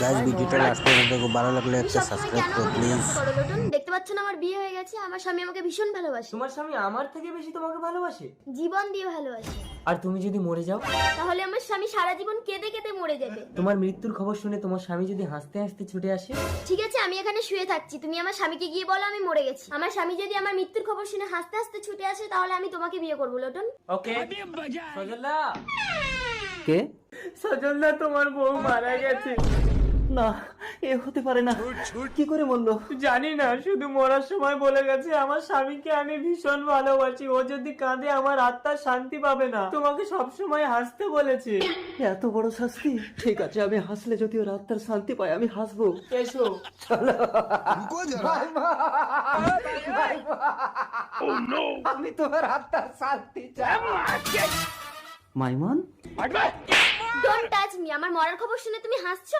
Guys ভিডিওটা last পর্যন্ত দেখো ভালো লাগলে একটা সাবস্ক্রাইব করো প্লিজ দেখতে পাচ্ছ না আমার বিয়ে হয়ে গেছে আমার স্বামী আমাকে ভীষণ ভালোবাসে। তোমার স্বামী আমার থেকে বেশি তোমাকে ভালোবাসে? জীবন দিয়ে ভালোবাসে। আর তুমি যদি মরে যাও? তাহলে আমার স্বামী সারা জীবন কেঁদে কেঁদে মরে যাবে। তোমার মৃত্যুর খবর শুনে তোমার স্বামী যদি হাসতে হাসতে ছুটে আসে? ঠিক আছে আমি এখানে শুয়ে থাকছি। তুমি আমার স্বামীকে গিয়ে বলো আমি মরে গেছি। আমার স্বামী যদি আমার মৃত্যুর খবর শুনে হাসতে হাসতে ছুটে আসে তাহলে আমি তোমাকে বিয়ে করব লোটন ওকে সজলদা! কে? সজলদা তোমার বউ মারা গেছে। না এ হতে পারে না। কি করে বলল? জানি না শুধু মরার সময় বলে গেছে আমার স্বামীকে আমি ভীষণ ভালোবাসি। ও যদি কাঁদে আমার আত্মা শান্তি পাবে না। তোমাকে সব সময় হাসতে বলেছে। এত বড় শাস্তি? ঠিক আছে আমি হাসলে যদি ওর আত্মার শান্তি পায় আমি হাসবো। এসো। আমি তোমার আত্মার শান্তি চাই। মাইমন? ডোন্ট টাচ মি আমার মরার খবর শুনে তুমি হাসছো?